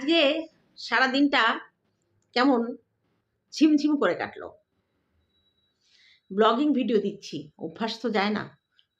আজকে সারা দিনটা কেমন ঝিমঝিম করে কাটলো। ব্লগিং ভিডিও দিচ্ছি, অভ্যাস তো যায় না।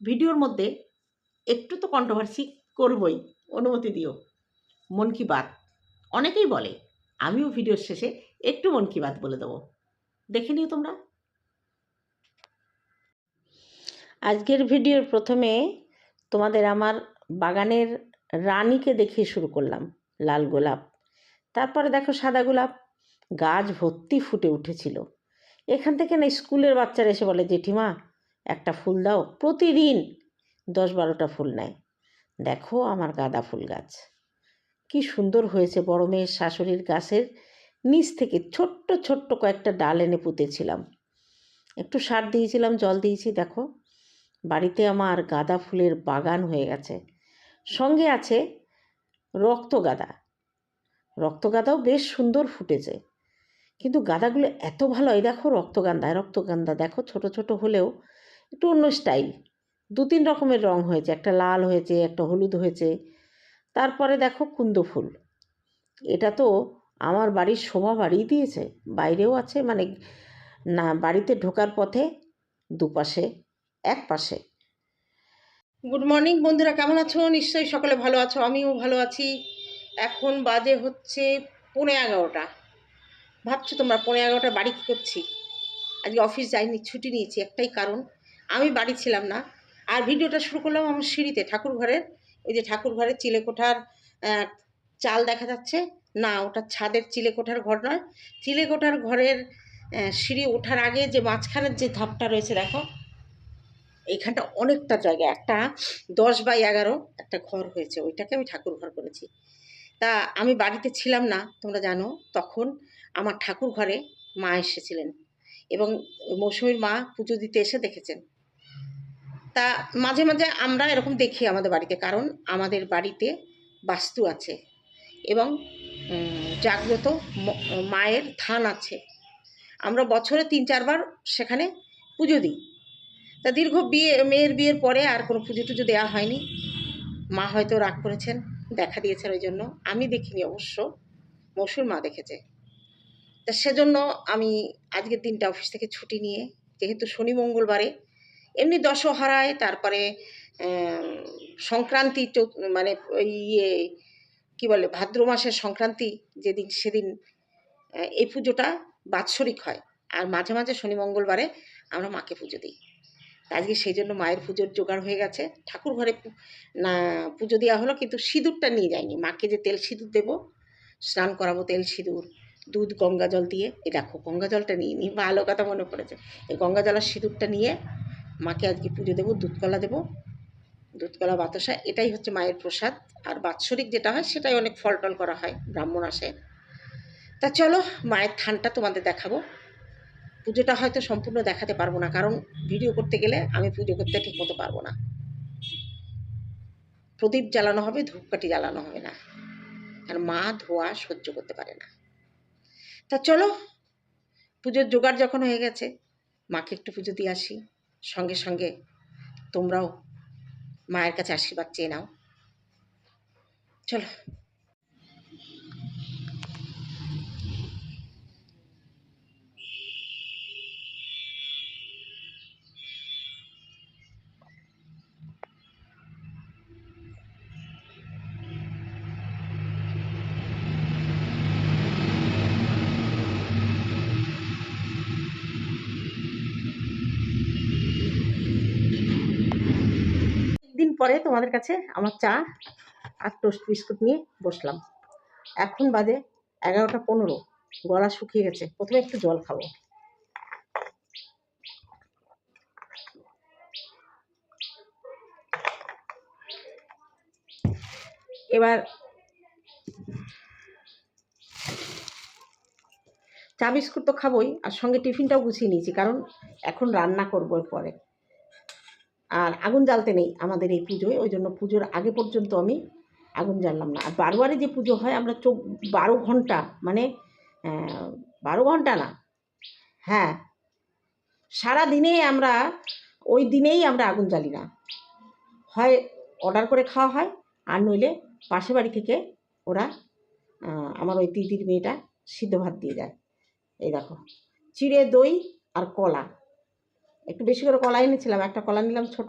ভিডিওর মধ্যে একটু তো কন্ট্রোভার্সি করবই, অনুমতি দিও। মন কি বাত? অনেকেই বলে, আমিও ভিডিওর শেষে একটু মন কি বাত বলে দেবো। দেখে নিও তোমরা। আজকের ভিডিওর প্রথমে তোমাদের আমার বাগানের রানীকে দেখিয়ে শুরু করলাম। লাল গোলাপ। তারপরে দেখো সাদা গোলাপ। গাছ ভর্তি ফুটে উঠেছিল। এখান থেকে না স্কুলের বাচ্চারা এসে বলে, জেঠিমা, একটা ফুল দাও। প্রতিদিন দশ বারোটা ফুল নেয়। দেখো আমার গাঁদা ফুল গাছ। কি সুন্দর হয়েছে। বড় মেয়ের শাশুড়ির গাছের নিচ থেকে ছোট্ট ছোট্ট কয়েকটা ডাল এনে পুঁতেছিলাম। একটু সার দিয়েছিলাম, জল দিয়েছি, দেখো। বাড়িতে আমার গাঁদা ফুলের বাগান হয়ে গেছে। সঙ্গে আছে রক্তগাঁদা। রক্তগাঁদাও বেশ সুন্দর ফুটেছে। কিন্তু গাঁদাগুলো এত ভালো এই দেখো রক্তগান্ধা রক্তগান্ধা দেখো ছোট ছোট হলেও একটু অন্য স্টাইল। দু তিন রকমের রং হয়েছে, একটা লাল হয়েছে, একটা হলুদ হয়েছে। তারপরে দেখো কুন্দ ফুল। এটা তো আমার বাড়ির শোভা বাড়িয়ে দিয়েছে। বাইরেও আছে মানে না, বাড়িতে ঢোকার পথে দুপাশে এক পাশে গুড মর্নিং বন্ধুরা, কেমন আছো? নিশ্চয়ই সকলে ভালো আছো, আমিও ভালো আছি। এখন বাজে হচ্ছে পৌনে এগারোটা। ভাবছ তোমরা পৌনে এগারোটা বাড়ি কী করছি? আজকে অফিস যাইনি, ছুটি নিয়েছি, একটাই কারণ। আমি বাড়ি ছিলাম না। আর ভিডিওটা শুরু করলাম আমার সিঁড়িতে, ঠাকুর ঘরের। ওই যে ঠাকুর ঘরের চিলেকোঠার চাল দেখা যাচ্ছে। না, ওটা ছাদের চিলেকোঠার ঘর নয়। চিলেকোঠার ঘরের সিঁড়ি ওঠার আগে যে মাঝখানের যে ধাপটা রয়েছে, দেখো? এইখানটা অনেকটা জায়গা, একটা দশ বাই এগারো একটা ঘর হয়েছে, ওইটাকে আমি ঠাকুর ঘর করেছি তা আমি বাড়িতে ছিলাম না, তোমরা জানো, তখন আমার ঠাকুর ঘরে মা এসেছিলেন এবং মৌসুমীর মা পুজো দিতে এসে দেখেছেন। তা মাঝে মাঝে আমরা এরকম দেখি আমাদের বাড়িতে, কারণ আমাদের বাড়িতে বাস্তু আছে এবং জাগ্রত মায়ের থান আছে। আমরা বছরে তিন চারবার সেখানে পুজো দিই। তা দীর্ঘ বিয়ে, মেয়ের বিয়ের পরে আর কোনো পুজো টুজো দেওয়া হয়নি। মা হয়তো রাগ করেছেন, দেখা দিয়েছেন ওই জন্য। আমি দেখিনি অবশ্য, মসুর মা দেখেছে। তা সেজন্য আমি আজকের দিনটা অফিস থেকে ছুটি নিয়ে, যেহেতু শনি মঙ্গলবারে, এমনি দশহরায়, তারপরে সংক্রান্তি মানে ইয়ে কী বলে, ভাদ্র মাসের সংক্রান্তি, যেদিন, সেদিন এই পুজোটা বাৎসরিক হয়। আর মাঝে মাঝে শনি মঙ্গলবারে আমরা মাকে পুজো দিই। আজকে সেই জন্য মায়ের পুজোর জোগাড় হয়ে গেছে। ঠাকুর ঘরে না, পুজো দেওয়া হলো কিন্তু সিঁদুরটা নিয়ে যায়নি মাকে যে তেল সিঁদুর দেবো, স্নান করাবো তেল সিঁদুর, দুধ, গঙ্গা জল দিয়ে। এই দেখো, গঙ্গা জলটা নিয়ে নিই ভালো কথা মনে পড়েছে। এই গঙ্গা জলের সিঁদুরটা নিয়ে মাকে আজকে পুজো দেবো, দুধকলা দেবো। দুধকলা, বাতাসা, এটাই হচ্ছে মায়ের প্রসাদ। আর বাৎসরিক যেটা হয়, সেটাই অনেক ফল টল করা হয় ব্রাহ্মণ আসে। তা চলো, মায়ের থানটা তোমাদের দেখাবো। পুজোটা হয়তো সম্পূর্ণ দেখাতে পারব না, কারণ ভিডিও করতে গেলে আমি পুজো করতে ঠিকমতো পারব না। প্রদীপ জ্বালানো হবে, ধূপকাঠি জ্বালানো হবে না। আর মা ধোয়া সহ্য করতে পারে না। তা চলো, পুজোর জোগাড় যখন হয়ে গেছে, মাকে একটু পুজো দিয়ে আসি। সঙ্গে সঙ্গে তোমরাও মায়ের কাছে আশীর্বাদ চেয়ে নাও। চলো। পরে তোমাদের কাছে আমার চা আর টোস্ট বিস্কুট নিয়ে বসলাম। এখন বাজে এগারোটা পনেরো, গলা শুকিয়ে গেছে। প্রথমে একটু জল খাব। এবার চা বিস্কুট তো খাবোই, আর সঙ্গে টিফিনটাও গুছিয়ে নিয়েছি, কারণ এখন রান্না করব পরে আর আগুন জ্বালতে নেই আমাদের এই পুজোয় ওই জন্য পুজোর আগে পর্যন্ত আমি আগুন জ্বাললাম না। আর বারোয়ারে যে পুজো হয়, আমরা চোখ, বারো ঘণ্টা মানে বারো ঘণ্টা না হ্যাঁ সারা দিনেই আমরা, ওই দিনেই আমরা আগুন জ্বালি না। হয় অর্ডার করে খাওয়া হয়, আর নইলে পাশে বাড়ি থেকে ওরা আমার ওই দিদির মেয়েটা সিদ্ধ ভাত দিয়ে যায়। এই দেখো, চিড়ে দই আর কলা। একটু বেশি করে কলা এনেছিলাম, একটা কলা নিলাম ছোট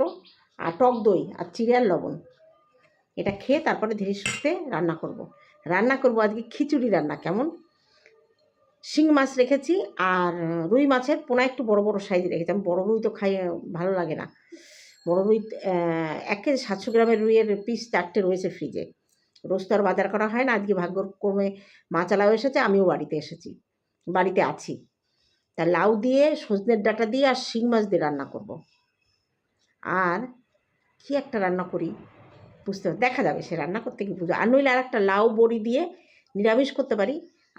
আর টক দই আর চিড়ে আর লবণ। এটা খেয়ে তারপরে ধীরে সুস্থে রান্না করব। রান্না করব আজকে খিচুড়ি রান্না, কেমন? শিং মাছ রেখেছি আর রুই মাছের পোনা একটু বড় বড় সাইজ রেখেছি। আমি বড় রুই তো খাই, ভালো লাগে না। বড় রুই এক কেজি সাতশো গ্রামের রুইয়ের পিস চারটে রয়েছে ফ্রিজে রোজ তো আর বাজার করা হয় না, আজকে ভাগ্যক্রমে মাচালাও এসেছে, আমিও বাড়িতে এসেছি, বাড়িতে আছি। তা লাউ দিয়ে সজনের ডাঁটা দিয়ে আর শিং মাছ দিয়ে রান্না করব। আর কি একটা রান্না করি বুঝতে দেখা যাবে সে রান্না করতে কি বুঝো, আর নইলে আর একটা লাউ বড়ি দিয়ে নিরামিষ করতে পারি,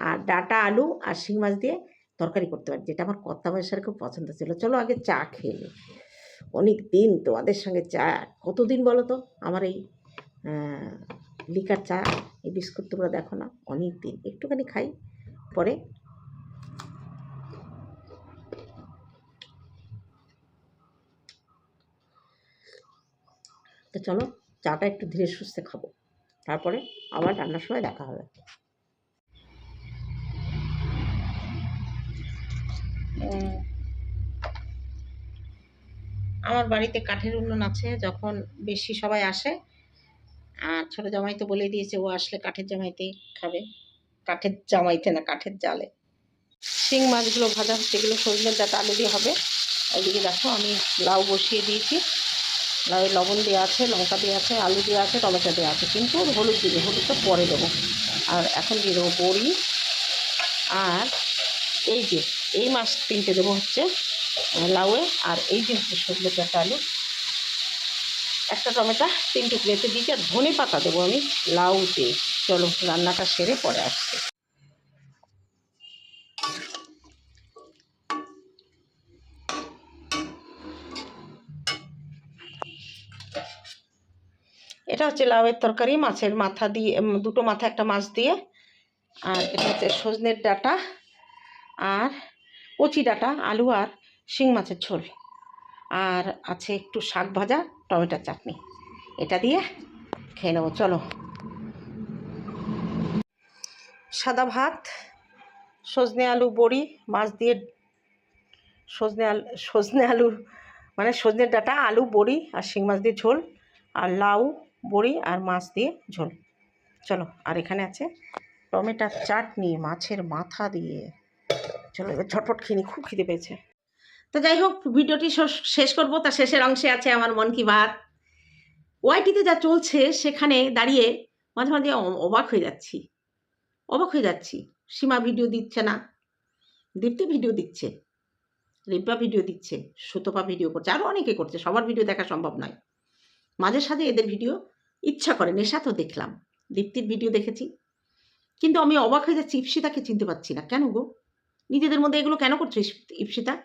আর ডাটা, আলু আর শিং মাছ দিয়ে তরকারি করতে পারি, যেটা আমার কর্তা মাসের খুব পছন্দ ছিল। চলো আগে চা খেয়ে অনেক দিন তোমাদের সঙ্গে চা, কতদিন বলো তো? আমার এই লিকার চা, এই বিস্কুট তোমরা দেখো না, অনেক দিন, একটুখানি খাই, পরে তো চলো চাটা একটু ধীরে সুস্থে খাব। তারপরে আবার রান্নার সময় দেখা হবে। আমার বাড়িতে কাঠের উনুন আছে, যখন বেশি সবাই আসে, আর ছোটো জামাই তো বলে দিয়েছে, ও আসলে কাঠের জামাইতে খাবে। কাঠের জামাইতে না, কাঠের জালে। শিং মাছগুলো ভাজা এগুলো সজনের ডাটা আলু দিয়ে হবে। ওইদিকে দেখো আমি লাউ বসিয়ে দিয়েছি। লবণ দেওয়া আছে, লঙ্কা দেওয়া আছে, আলু দেওয়া আছে, টমেটো দেওয়া আছে, কিন্তু হলুদ দিবে হলুদটা পরে দেবো। আর এখন দিয়ে দেবো বড়ি। আর এই যে, এই মাছ তিনটে দেবো হচ্ছে লাউয়ে আর এই যে হচ্ছে সজনে ডাটা আলু, একটা টমেটো, তিন টুকরোতে দিয়েছি। আর ধনে পাতা দেবো আমি লাউতে চলো, রান্নাটা সেরে পরে আসছি। এটা হচ্ছে লাউয়ের তরকারি, মাছের মাথা দিয়ে দুটো মাথা একটা মাছ দিয়ে। আর এটা হচ্ছে সজনের ডাটা আর কচি ডাটা, আলু আর শিং মাছের ঝোল। আর আছে একটু শাক ভাজা টমেটোর চাটনি। এটা দিয়ে খেয়ে নেব, চলো। সাদা ভাত, সজনে আলু বড়ি, মাছ দিয়ে সজনে আলু সজনে আলু মানে সজনে ডাটা, আলু, বড়ি আর শিং মাছ দিয়ে ঝোল। আর লাউ বড়ি আর মাছ দিয়ে ঝোল। চলো, আর এখানে আছে টমেটোর চাটনি মাছের মাথা দিয়ে। চলো, এবার ঝটপট খেয়ে খুব খিদে পেয়েছে। তো যাই হোক, ভিডিওটি শেষ- করব। তার শেষের অংশে আছে আমার মন কি বাত। ওয়াইটিতে যা চলছে, সেখানে দাঁড়িয়ে মাঝে মাঝে অবাক হয়ে যাচ্ছি। অবাক হয়ে যাচ্ছি। সীমা ভিডিও দিচ্ছে না, দীপ্তি ভিডিও দিচ্ছে, রিম্পা ভিডিও দিচ্ছে, সুতপা ভিডিও করছে আরও অনেকে করছে, সবার ভিডিও দেখা সম্ভব নয়। মাঝে সাঝে এদের ভিডিও ইচ্ছা করে, নেশা তো দেখলাম। দীপ্তির ভিডিও দেখেছি। কিন্তু আমি অবাক হয়ে যাচ্ছি, ইপসিতাকে চিনতে পারছি না। কেন গো? নিজেদের মধ্যে এগুলো কেন করছ ইপসিতা?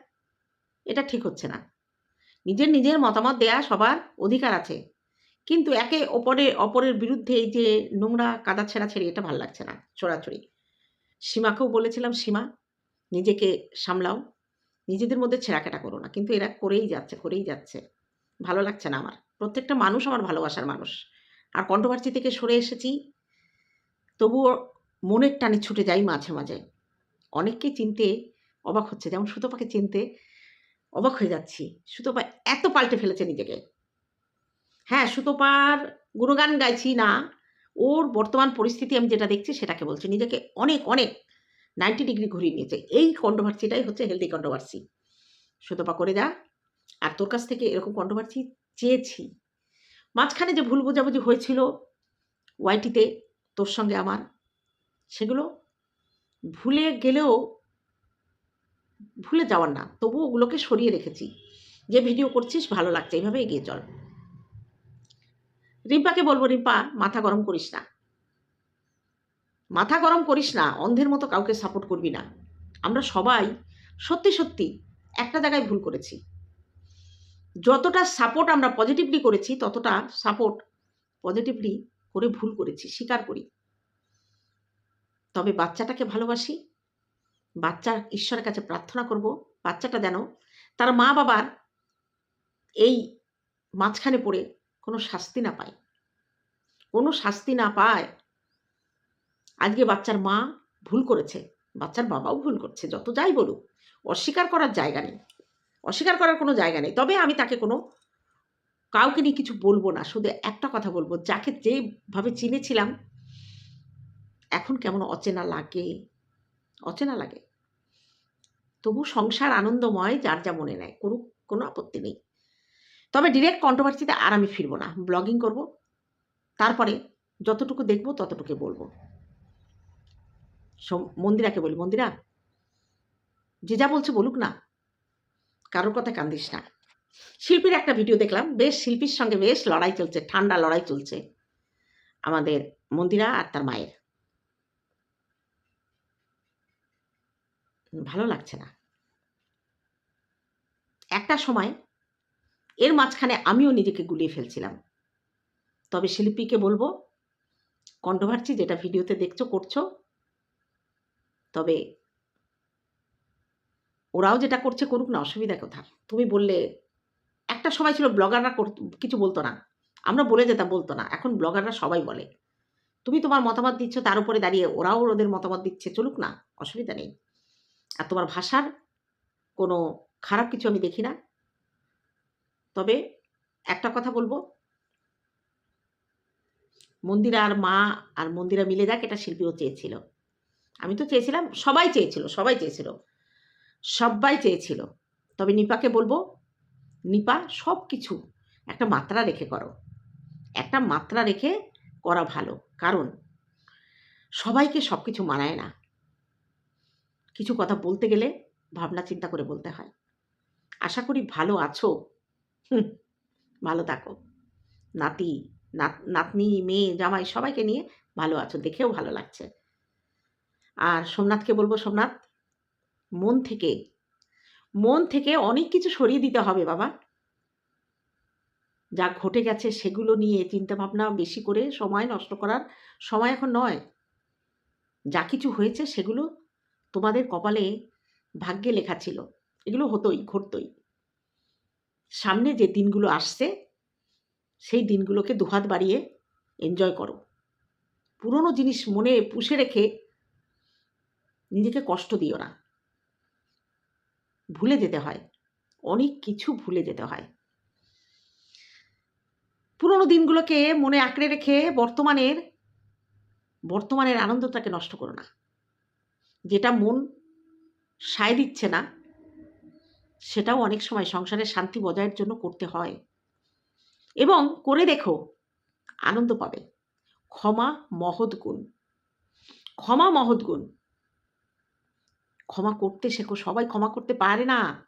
এটা ঠিক হচ্ছে না। নিজের নিজের মতামত দেয়া সবার অধিকার আছে। কিন্তু একে অপরের অপরের বিরুদ্ধে এই যে নোংরা, কাদা ছেঁড়াছেড়ি, এটা ভালো লাগছে না ছড়াছড়ি সীমাকেও বলেছিলাম, সীমা, নিজেকে সামলাও। নিজেদের মধ্যে ছেঁড়াকাটা করো না। কিন্তু এরা করেই যাচ্ছে করেই যাচ্ছে। ভালো লাগছে না আমার। প্রত্যেকটা মানুষ আমার ভালোবাসার মানুষ। আর কন্ট্রোভার্সি থেকে সরে এসেছি। তবুও মনের টানে ছুটে যাই মাঝে মাঝে। অনেককে চিনতে অবাক হচ্ছে। যেমন সুতপাকে চিনতে অবাক হয়ে যাচ্ছি। সুতপা এত পাল্টে ফেলেছে নিজেকে। হ্যাঁ সুতপার গুণগান গাইছি না। ওর বর্তমান পরিস্থিতি আমি যেটা দেখছি সেটাকে বলছি। নিজেকে অনেক অনেক নাইনটি ডিগ্রি ঘুরিয়ে নিয়েছে। এই কন্ট্রোভার্সিটাই হচ্ছে হেলদি কন্ট্রোভার্সি। সুতপা করে যা। আর তোর কাছ থেকে এরকম কন্ট্রোভার্সি চেয়েছি। মাঝখানে যে ভুল বোঝাবুঝি হয়েছিল ওয়াইটিতে, তোর সঙ্গে আমার, সেগুলো ভুলে গেলেও ভুলে যাওয়ার না। তবু ওগুলোকে সরিয়ে রেখেছি। যে ভিডিও করছিস ভালো লাগছে, এইভাবে এগিয়ে চল। রিম্পাকে বলব, রিম্পা, মাথা গরম করিস না। মাথা গরম করিস না, অন্ধের মতো কাউকে সাপোর্ট করবি না। আমরা সবাই সত্যি সত্যি একটা জায়গায় ভুল করেছি। যতটা সাপোর্ট আমরা পজিটিভলি করেছি, ততটা সাপোর্ট পজিটিভলি করে ভুল করেছি, স্বীকার করি। তবে বাচ্চাটাকে ভালোবাসি, বাচ্চা ঈশ্বরের কাছে প্রার্থনা করব, বাচ্চাটা যেন তার মা বাবার এই মাঝখানে পড়ে কোনো শাস্তি না পায়। কোনো শাস্তি না পায়। আজকে বাচ্চার মা ভুল করেছে, বাচ্চার বাবাও ভুল করছে, যত যাই বলুক, অস্বীকার করার জায়গা নেই। অস্বীকার করার কোনো জায়গা নেই। তবে আমি তাকে কোনো কাউকে নিয়ে কিছু বলব না। শুধু একটা কথা বলব, যাকে যেভাবে চিনেছিলাম, এখন কেমন অচেনা লাগে? অচেনা লাগে। তবু সংসার আনন্দময়, যার যা মনে নেয় কোনো কোনো আপত্তি নেই। তবে ডিরেক্ট কন্ট্রোভার্সিতে আর আমি ফিরবো না। ব্লগিং করব, তারপরে যতটুকু দেখব, ততটুকু বলব। মন্দিরাকে বলি, মন্দিরা, যে যা বলছে বলুক না। কারোর কথা কান্দিস না। শিল্পীর একটা ভিডিও দেখলাম, বেশ শিল্পীর সঙ্গে বেশ লড়াই চলছে, ঠান্ডা লড়াই চলছে। আমাদের মন্দিরা আর তার মায়ের। ভালো লাগছে না। একটা সময় এর মাঝখানে আমিও নিজেকে গুলিয়ে ফেলছিলাম। তবে শিল্পীকে বলব কন্ট্রোভার্সি যেটা ভিডিওতে দেখছ, করছ, তবে ওরাও যেটা করছে করুক না, অসুবিধা কোথায়? তুমি বললে, একটা সময় ছিল ব্লগাররা কিছু বলতো না। আমরা বলে যেতাম, বলতো না। এখন ব্লগাররা সবাই বলে। তুমি তোমার মতামত দিচ্ছ, তার উপরে দাঁড়িয়ে ওরাও ওদের মতামত দিচ্ছে, চলুক না, অসুবিধা নেই। আর তোমার ভাষার কোনো খারাপ কিছু আমি দেখি না। তবে একটা কথা বলব, মন্দিরা আর মা আর মন্দিরা মিলে যাক, এটা শিল্পীও চেয়েছিল। আমি তো চেয়েছিলাম, সবাই চেয়েছিল সবাই চেয়েছিল। সবাই চেয়েছিল। তবে নিপাকে বলব, নিপা সব কিছু একটা মাত্রা রেখে করো। একটা মাত্রা রেখে করা ভালো। কারণ সবাইকে সব কিছু মানায় না। কিছু কথা বলতে গেলে ভাবনা চিন্তা করে বলতে হয়। আশা করি ভালো আছো? ভালো থাকো। নাত, নাতনি, মেয়ে, জামাই সবাইকে নিয়ে ভালো আছো। দেখেও ভালো লাগছে। আর সোমনাথকে বলব, সোমনাথ মন থেকে। মন থেকে অনেক কিছু সরিয়ে দিতে হবে, বাবা। যা ঘটে গেছে সেগুলো নিয়ে চিন্তা ভাবনা বেশি করে সময় নষ্ট করার সময় এখন নয়। যা কিছু হয়েছে সেগুলো তোমাদের কপালে ভাগ্যে লেখা ছিল। এগুলো হতোই, ঘটতই। সামনে যে দিনগুলো আসছে, সেই দিনগুলোকে দুহাত বাড়িয়ে এনজয় করো। পুরনো জিনিস মনে পুষে রেখে নিজেকে কষ্ট দিও না। ভুলে যেতে হয়। অনেক কিছু ভুলে যেতে হয়। পুরনো দিনগুলোকে মনে আঁকড়ে রেখে বর্তমানের বর্তমানের আনন্দটাকে নষ্ট করো না। যেটা মন সায় দিচ্ছে না, সেটাও অনেক সময় সংসারের শান্তি বজায়ের জন্য করতে হয়। এবং করে দেখো, আনন্দ পাবে। ক্ষমা মহৎ গুণ। ক্ষমা মহৎ গুণ। ক্ষমা করতে শেখো, সবাই ক্ষমা করতে পারে না।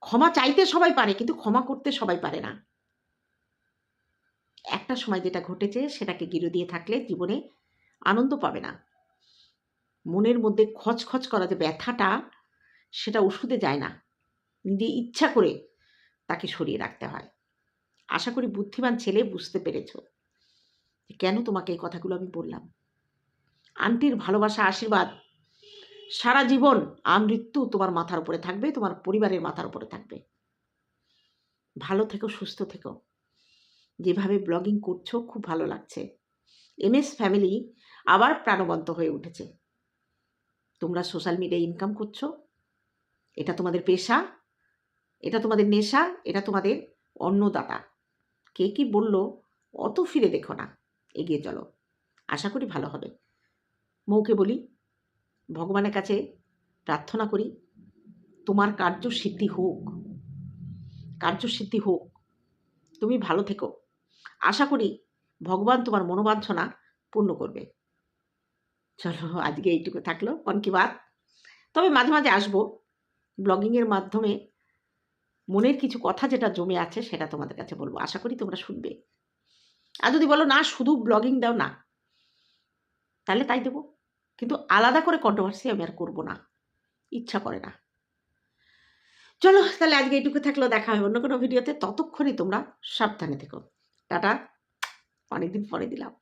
ক্ষমা চাইতে সবাই পারে, কিন্তু ক্ষমা করতে সবাই পারে না। একটা সময় যেটা ঘটেছে, সেটাকে গিরো দিয়ে থাকলে জীবনে আনন্দ পাবে না। মনের মধ্যে খচখচ করা যে ব্যথাটা, সেটা ওষুধে যায় না। নিজে ইচ্ছা করে তাকে সরিয়ে রাখতে হয়। আশা করি বুদ্ধিমান ছেলে বুঝতে পেরেছ কেন তোমাকে এই কথাগুলো আমি বললাম। আন্টির ভালোবাসা, আশীর্বাদ সারা জীবন আমৃত্যু তোমার মাথার উপরে থাকবে, তোমার পরিবারের মাথার উপরে থাকবে। ভালো থেকো, সুস্থ থেকো। যেভাবে ব্লগিং করছ, খুব ভালো লাগছে। এমএস ফ্যামিলি আবার প্রাণবন্ত হয়ে উঠেছে। তোমরা সোশ্যাল মিডিয়ায় ইনকাম করছ। এটা তোমাদের পেশা, এটা তোমাদের নেশা, এটা তোমাদের অন্নদাতা। কে কি বলল, অত ফিরে দেখো না। এগিয়ে চলো। আশা করি ভালো হবে। মৌকে বলি ভগবানের কাছে প্রার্থনা করি, তোমার কার্য সিদ্ধি হোক কার্য সিদ্ধি হোক, তুমি ভালো থেকো। আশা করি ভগবান তোমার মনোবাঞ্ছনা পূর্ণ করবে। চলো, আজকে এইটুকু থাকল, মন কি বাত। তবে মাঝে মাঝে আসব, ব্লগিংয়ের মাধ্যমে মনের কিছু কথা যেটা জমে আছে সেটা তোমাদের কাছে বলব। আশা করি তোমরা শুনবে। আর যদি বলো, না, শুধু ব্লগিং দাও, না। তাহলে তাই দেবো। কিন্তু আলাদা করে কন্ট্রোভার্সি আমি আর করব না। ইচ্ছা করে না। চলো, তাহলে আজকে এইটুকু থাকলেও দেখা হবে অন্য কোনো ভিডিওতে ততক্ষণই তোমরা সাবধানে থেকো। টাটা। অনেকদিন পরে দিলাম।